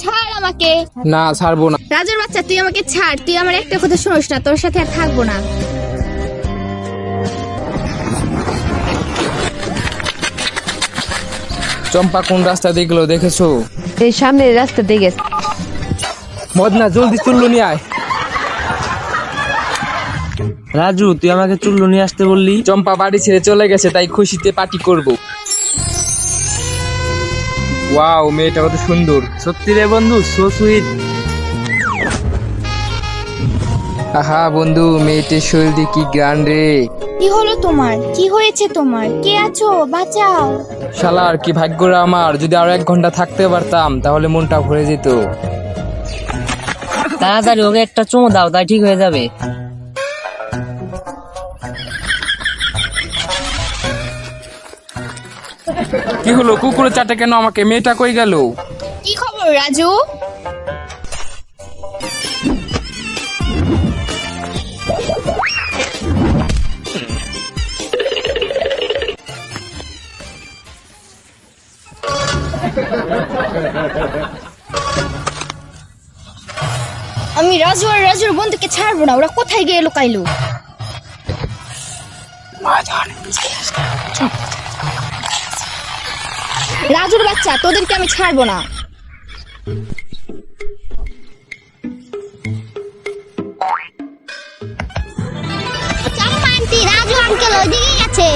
ছাড় আমাকে। না ছাড়বো না। রাজুর বাচ্চা তুই আমাকে ছাড়। তুই আমার একটা কথা শুনিস না তোর সাথে আর থাকব না। চম্পা কোন রাস্তা দেখল দেখেছ? এই সামনের রাস্তা দেখে মদনা জলদি চুল্লু নিয়ে আয়। রাজু তুই আমাকে চুল্লু নিয়ে আসতে বললি? চম্পা বাড়ি ছেড়ে চলে গেছে তাই খুশিতে পার্টি করব। ওয়াও মেয়েটা কত সুন্দর। সত্যি রে বন্ধু সো সুইট আহা বন্ধু মেয়েটির শরীর দিয়ে কি গান রে। কি হলো তোমার? কি হয়েছে তোমার? কে আছো? বাঁচাও। শালার কি ভাগ্যরা আমার? যদি আরও এক ঘণ্টা থাকতে পারতাম তাহলে মনটা ভরে যেত। তাড়াতাড়ি ওকে একটা চুমো দাও তাই ঠিক হয়ে যাবে। কি হলো? কুকুরের চাটে কেন আমাকে? মেয়েটা কই গেল? কি খবর রাজু? আমি রাজু আর রাজুর বন্ধুকে ছাড়বো না ওরা কোথায় গিয়ে লুকাইলো? রাজুর বাচ্চা তোদেরকে আমি ছাড়বো না। চলো আন্টি রাজু আঙ্কেল ওইদিকে গেছে